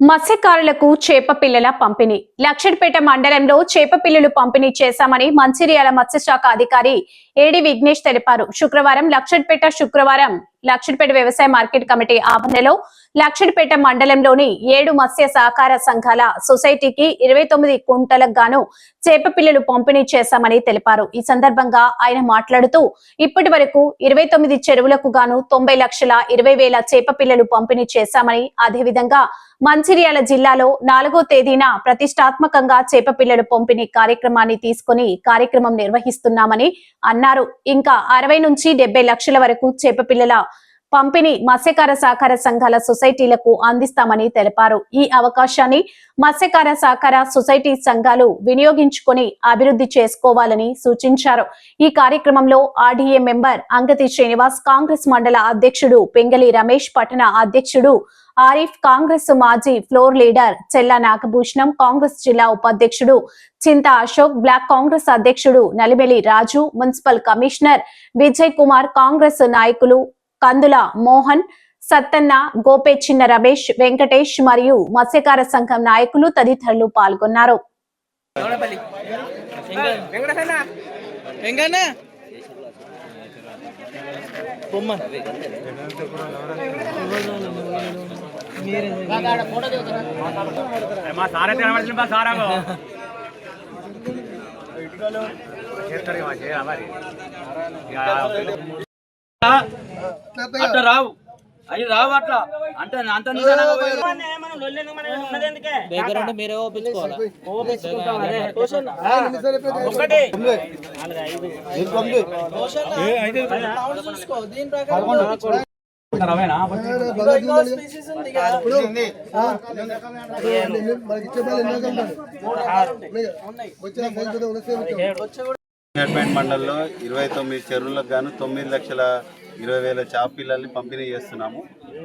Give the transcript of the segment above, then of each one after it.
మత్స్యకారులకు చేప పిల్లల పంపిణీ. లక్షడ్పేట మండలంలో చేప పిల్లలు పంపిణీ చేశామని మంచిర్యాల మత్స్యశాఖ అధికారి ఏడి విఘ్నేష్ తెలిపారు. శుక్రవారం లక్షడ్పేట శుక్రవారం లక్షణపేట వ్యవసాయ మార్కెట్ కమిటీ ఆవరణలో లక్షణపేట మండలంలోని ఏడు మత్స్య సహకార సంఘాల సొసైటీకి ఇరవై తొమ్మిది కుంటలకు గాను చేప పిల్లలు పంపిణీ చేశామని తెలిపారు. ఈ సందర్భంగా ఆయన మాట్లాడుతూ ఇప్పటి వరకు ఇరవై తొమ్మిది చెరువులకు గాను తొంభై లక్షల ఇరవై వేల చేప పిల్లలు పంపిణీ చేశామని అదేవిధంగా మంచిర్యాల జిల్లాలో నాలుగో తేదీన ప్రతిష్టాత్మకంగా చేప పిల్లలు పంపిణీ కార్యక్రమాన్ని తీసుకుని కార్యక్రమం నిర్వహిస్తున్నామని అన్నారు. ఇంకా అరవై నుంచి డెబ్బై లక్షల వరకు చేప పిల్లల పంపిణీ మత్స్యకార సహకార సంఘాల సొసైటీలకు అందిస్తామని తెలిపారు. ఈ అవకాశాన్ని మత్స్యకార సహకార సొసైటీ సంఘాలు వినియోగించుకొని అభివృద్ధి చేసుకోవాలని సూచించారు. ఈ కార్యక్రమంలో ఆర్డీఏ మెంబర్ అంగతి శ్రీనివాస్ కాంగ్రెస్ మండల అధ్యక్షుడు పెంగలి రమేష్ పట్టణ అధ్యక్షుడు ఆరిఫ్ కాంగ్రెస్ మాజీ ఫ్లోర్ లీడర్ చెల్ల నాగభూషణం కాంగ్రెస్ జిల్లా ఉపాధ్యక్షుడు చింత అశోక్ బ్లాక్ కాంగ్రెస్ అధ్యక్షుడు నలిమెలి రాజు మున్సిపల్ కమిషనర్ విజయ్ కుమార్ కాంగ్రెస్ నాయకులు కందుల మోహన్ సత్తన్న గోపే చిన్న రమేష్ వెంకటేష్ మరియు మత్స్యకార సంఘం నాయకులు తదితరులు పాల్గొన్నారు. చేస్తారు మరి. అట్లా రావు. అవి రావు అట్లా. అంటే అంత ఉంటే మీరే ఒప్పించుకోవాలా? ఒకటి. గవర్నమెంట్ మండలంలో ఇరవై తొమ్మిది చెరువులకు గాను తొమ్మిది లక్షల ఇరవై వేల చేపపిల్లల్ని పంపిణీ చేస్తున్నాము.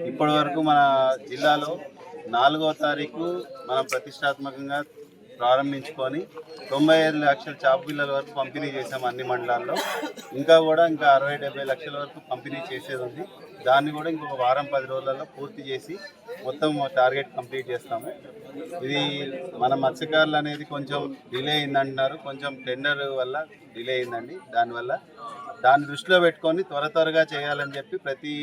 ఇప్పటి వరకు మన జిల్లాలో నాలుగవ తారీఖు మనం ప్రతిష్టాత్మకంగా ప్రారంభించుకొని తొంభై ఐదు లక్షల చేపపిల్లల వరకు పంపిణీ చేసాము అన్ని మండలాల్లో. ఇంకా కూడా ఇంకా అరవై డెబ్బై లక్షల వరకు పంపిణీ చేసేది ఉంది. దాన్ని కూడా ఇంకొక వారం పది రోజులలో పూర్తి చేసి మొత్తం టార్గెట్ కంప్లీట్ చేస్తాము. ఇది మన మత్స్యకారులు అనేది కొంచెం డిలే అయిందంటున్నారు. కొంచెం టెండర్ వల్ల డిలే అయిందండి. దానివల్ల దాన్ని దృష్టిలో పెట్టుకొని త్వర త్వరగా చేయాలని చెప్పి ప్రతి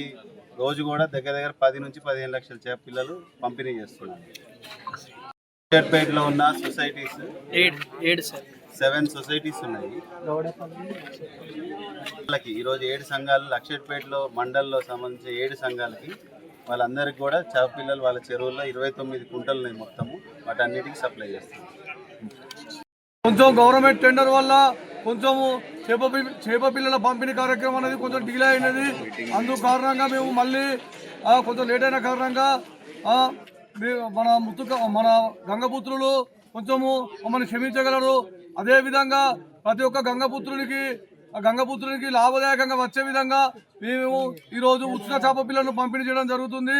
రోజు కూడా దగ్గర దగ్గర పది నుంచి పదిహేను లక్షల చేప పిల్లలు పంపిణీ చేస్తున్నారు. పేటలో ఉన్న సొసైటీస్ ఏడు సెవెన్ సొసైటీస్ ఉన్నాయి. వాళ్ళకి ఈరోజు ఏడు సంఘాలు లక్షట్పేటలో మండల్లో సంబంధించిన ఏడు సంఘాలకి వాళ్ళందరికీ కూడా చేప పిల్లలు వాళ్ళ చెరువుల్లో ఇరవై తొమ్మిది కుంటలు మొత్తము. వాటన్నిటికి సప్లై చేస్తాం. కొంచెం గవర్నమెంట్ టెండర్ వల్ల కొంచెము చేప చేప పిల్లల పంపిణీ కార్యక్రమం అనేది కొంచెం డిలే అయినది. అందు కారణంగా మేము మళ్ళీ కొంచెం లేట్ అయిన కారణంగా మన ముత్తు మన గంగపుత్రులు కొంచెము మమ్మల్ని క్షమించగలరు. అదేవిధంగా ప్రతి ఒక్క గంగపుత్రునికి గంగపుత్రునికి లాభదాయకంగా వచ్చే విధంగా మేము ఈరోజు ఉచిత చేప పిల్లలను పంపిణీ చేయడం జరుగుతుంది.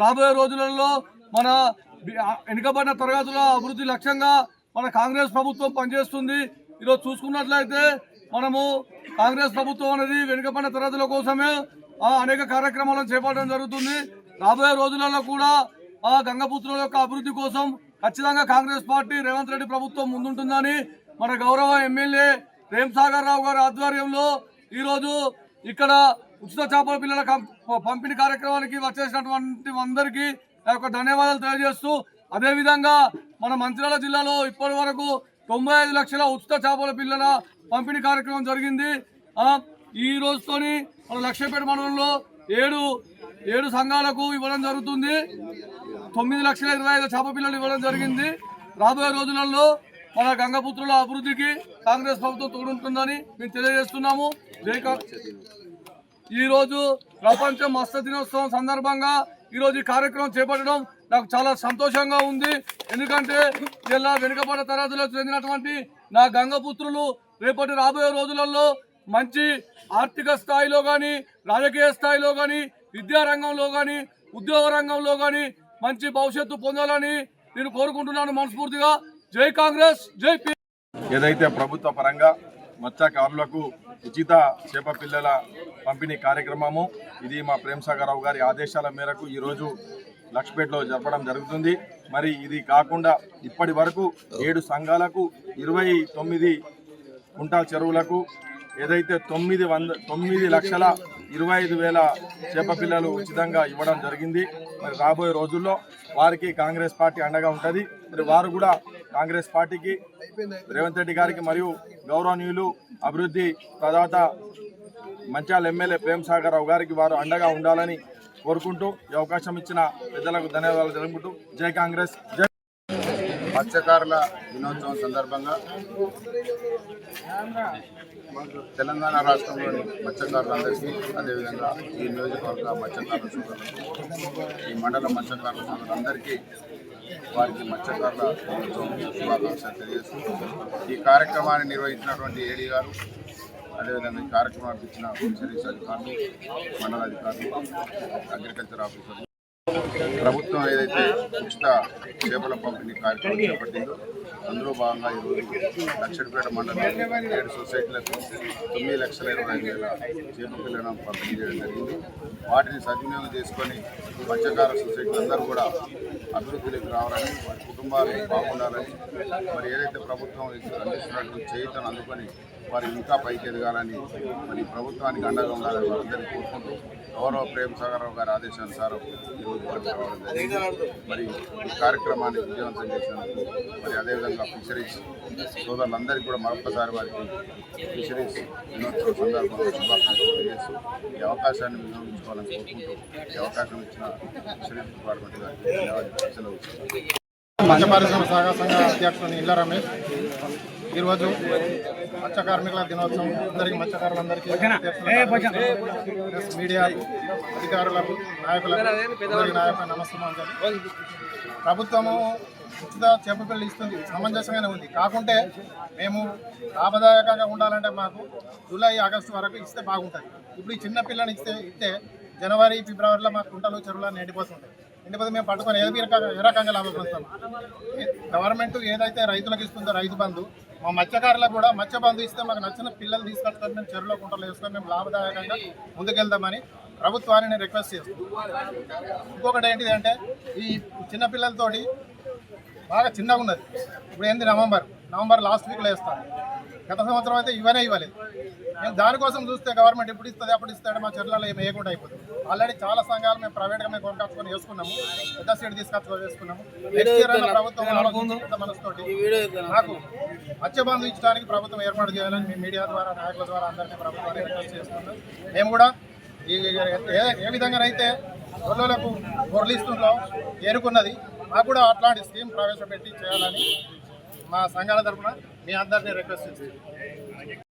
రాబోయే రోజులలో మన వెనుకబడిన తరగతుల అభివృద్ధి లక్ష్యంగా మన కాంగ్రెస్ ప్రభుత్వం పనిచేస్తుంది. ఈరోజు చూసుకున్నట్లయితే మనము కాంగ్రెస్ ప్రభుత్వం అనేది వెనుకబడిన తరగతుల కోసమే ఆ, అనేక కార్యక్రమాలను చేపట్టడం జరుగుతుంది. రాబోయే రోజులలో కూడా ఆ గంగపుత్రుల యొక్క అభివృద్ధి కోసం ఖచ్చితంగా కాంగ్రెస్ పార్టీ రేవంత్ రెడ్డి ప్రభుత్వం ముందుంటుందని మన గౌరవ ఎమ్మెల్యే ప్రేమ్ సాగర్ రావు గారి ఆధ్వర్యంలో ఈరోజు ఇక్కడ ఉచిత చేపల పిల్లల కం- పంపిణీ కార్యక్రమానికి వచ్చేసినటువంటి అందరికీ యొక్క ధన్యవాదాలు తెలియజేస్తూ అదేవిధంగా మన మంచిర్యాల జిల్లాలో ఇప్పటి వరకు తొంభై ఐదు లక్షల ఉచిత చేపల పిల్లల పంపిణీ కార్యక్రమం జరిగింది. ఈ రోజుతోని మన లక్ష్యపేట మండలంలో ఏడు ఏడు సంఘాలకు ఇవ్వడం జరుగుతుంది. తొమ్మిది లక్షల ఇరవై ఐదు చేప పిల్లలు ఇవ్వడం జరిగింది. రాబోయే రోజులలో మన గంగపుత్రుల అభివృద్ధికి కాంగ్రెస్ ప్రభుత్వం తోడుంటుందని మేము తెలియజేస్తున్నాము. ఈరోజు ప్రపంచ మత్స్య దినోత్సవం సందర్భంగా ఈరోజు ఈ కార్యక్రమం చేపట్టడం నాకు చాలా సంతోషంగా ఉంది. ఎందుకంటే ఇలా వెనుకబడ్డ తరగతిలో చెందినటువంటి నా గంగపుత్రులు రేపటి రాబోయే రోజులలో మంచి ఆర్థిక స్థాయిలో కానీ రాజకీయ స్థాయిలో కానీ విద్యారంగంలో కానీ ఉద్యోగ రంగంలో కానీ మంచి భవిష్యత్తు పొందాలని నేను కోరుకుంటున్నాను మనస్ఫూర్తిగా. జై కాంగ్రెస్ జై పి ఏదైతే ప్రభుత్వ పరంగా మత్స్యకారులకు ఉచిత చేప పిల్లల పంపిణీ కార్యక్రమము ఇది మా ప్రేమ్ సాగర్ రావు గారి ఆదేశాల మేరకు ఈరోజు లక్ష్పేటలో జరపడం జరుగుతుంది. మరి ఇది కాకుండా ఇప్పటి వరకు ఏడు సంఘాలకు ఇరవై తొమ్మిది కుంటాల చెరువులకు ఏదైతే తొమ్మిది వంద తొమ్మిది లక్షల ఇరవై ఐదు వేల చేప పిల్లలు ఉచితంగా ఇవ్వడం జరిగింది. మరి రాబోయే రోజుల్లో వారికి కాంగ్రెస్ పార్టీ అండగా ఉంటుంది. మరి వారు కూడా కాంగ్రెస్ పార్టీకి రేవంత్ రెడ్డి గారికి మరియు గౌరవనీయులు అభివృద్ధి తర్వాత మంచాల ఎమ్మెల్యే ప్రేమ్ సాగర్ రావు గారికి వారు అండగా ఉండాలని కోరుకుంటూ ఈ అవకాశం ఇచ్చిన పెద్దలకు ధన్యవాదాలు తెలుపుకుంటూ జై కాంగ్రెస్ జై మత్స్యకారుల దినోత్సవం సందర్భంగా తెలంగాణ రాష్ట్రంలోని మత్స్యకారులందరికీ అదేవిధంగా ఈ నియోజకవర్గ మత్స్యకారుల సోదరులకు ఈ మండల మత్స్యకారుల సోదరులందరికీ వారికి మత్స్యకారుల దినోత్సవం శుభాకాంక్షలు తెలియజేస్తూ ఈ కార్యక్రమాన్ని నిర్వహించినటువంటి ఏడీ గారు అదేవిధంగా ఈ కార్యక్రమానికి ఇచ్చిన ఫిషరీస్ అధికారులు మండల అధికారులు అగ్రికల్చర్ ఆఫీసర్లు ప్రభుత్వం ఏదైతే ఉచిత చేపల పంపిణీ కార్యక్రమం చేపట్టిందో అందులో భాగంగా ఈరోజు లక్షడిపేట మండలం ఏడు సొసైటీలకు తొమ్మిది లక్షల ఇరవై ఐదు వేల చేప పిల్లలను పంపిణీ చేయడం జరిగింది. వాటిని సద్వినియోగం చేసుకొని మత్స్యకార సొసైటీలు అందరూ కూడా అభివృద్ధిలోకి రావాలని వారి కుటుంబాలు బాగుండాలని మరి ఏదైతే ప్రభుత్వం అందిస్తున్నటువంటి చేయుతను అందుకొని వారు ఇంకా పైకి ఎదగాలని మరి ప్రభుత్వానికి అండగా ఉండాలని వారందరినీ కోరుకుంటూ గౌరవ ప్రేమ్ సాగరరావు గారి ఆదేశానుసారం ఈరోజు రావడం జరిగింది మరి ఈ కార్యక్రమాన్ని విజయవంతం చేసినందుకు మరి అదేవిధంగా ఫిషరీస్ సోదరులందరికీ కూడా మరొకసారి వారికి ఫిషరీస్ దినోత్సవ సందర్భంగా శుభాకాంక్షలు తెలియజేస్తూ ఈ అవకాశాన్ని వినియోగించుకోవాలని కోరుకుంటూ ఈ అవకాశం ఇచ్చిన ఫిషరీస్ డిపార్ట్మెంట్ గారికి ధన్యవాదాలు. మత్స్య పరిశ్రమ సహకార సంఘ అధ్యక్షుడు ఇల్ల రమేష్. ఈరోజు మత్స్య కార్మికుల దినోత్సవం. అందరికీ మత్స్యకారులందరికీ మీడియా అధికారులకు నాయకులకు నాయకుల నమస్కారం ప్రభుత్వము ఉచిత చేప పిల్లలు ఇస్తుంది. సమంజసంగానే ఉంది. కాకుంటే మేము లాభదాయకంగా ఉండాలంటే మాకు జూలై ఆగస్టు వరకు ఇస్తే బాగుంటుంది. ఇప్పుడు ఈ చిన్న పిల్లని ఇస్తే ఇస్తే జనవరి ఫిబ్రవరిలో మా కుంటలు చెరువులు ఎండిపోతుంటాయి. ఎండిపోతే మేము పట్టుకొని ఏది రకంగా ఏ రకంగా లాభపడతాం గవర్నమెంట్ ఏదైతే రైతులకు ఇస్తుందో రైతు బంధు మా మత్స్యకారులకు కూడా మత్స్య బంధు ఇస్తే మాకు నచ్చిన పిల్లలు తీసుకొచ్చుకొని మేము చెరువులో కుంటలు వేసుకొని మేము లాభదాయకంగా ముందుకెళ్దామని ప్రభుత్వాన్ని నేను రిక్వెస్ట్ చేస్తున్నాను ఇంకొకటి ఏంటిది అంటే ఈ చిన్నపిల్లలతోటి బాగా చిన్నగా ఉన్నది. ఇప్పుడు ఏంది నవంబర్? నవంబర్ లాస్ట్ వీక్లో వేస్తాను గత సంవత్సరం అయితే ఇవనే ఇవ్వలేదు. మేము దానికోసం చూస్తే గవర్నమెంట్ ఎప్పుడు ఇస్తుంది అప్పుడు ఇస్తాడు మా చెర్లలో ఏమి వేయకుండా అయిపోతుంది. ఆల్రెడీ చాలా సంఘాలు మేము ప్రైవేట్గా మేము కొనుక్కొచ్చుకొని వేసుకున్నాము. పెద్ద సీట్ తీసుకొచ్చుకొని వేసుకున్నాము. నెక్స్ట్ ఇయర్ ప్రభుత్వం ఆలోచించి మనసుతోటి నాకు మత్స్యబంధు ఇచ్చడానికి ప్రభుత్వం ఏర్పాటు చేయాలని మీ మీడియా ద్వారా నాయకుల ద్వారా అందరినీ ప్రభుత్వాన్ని రిక్వెస్ట్ చేస్తున్నాం మేము కూడా ఈ ఏ- ఏ విధంగానైతే గొర్రెలకు గొర్రెలిస్తుందో ఏరుకున్నది మాకు కూడా అట్లాంటి స్కీమ్ ప్రవేశపెట్టి చేయాలని మా సంఘాల తరఫున మీ అందరినీ రిక్వెస్ట్ చేస్తున్నాం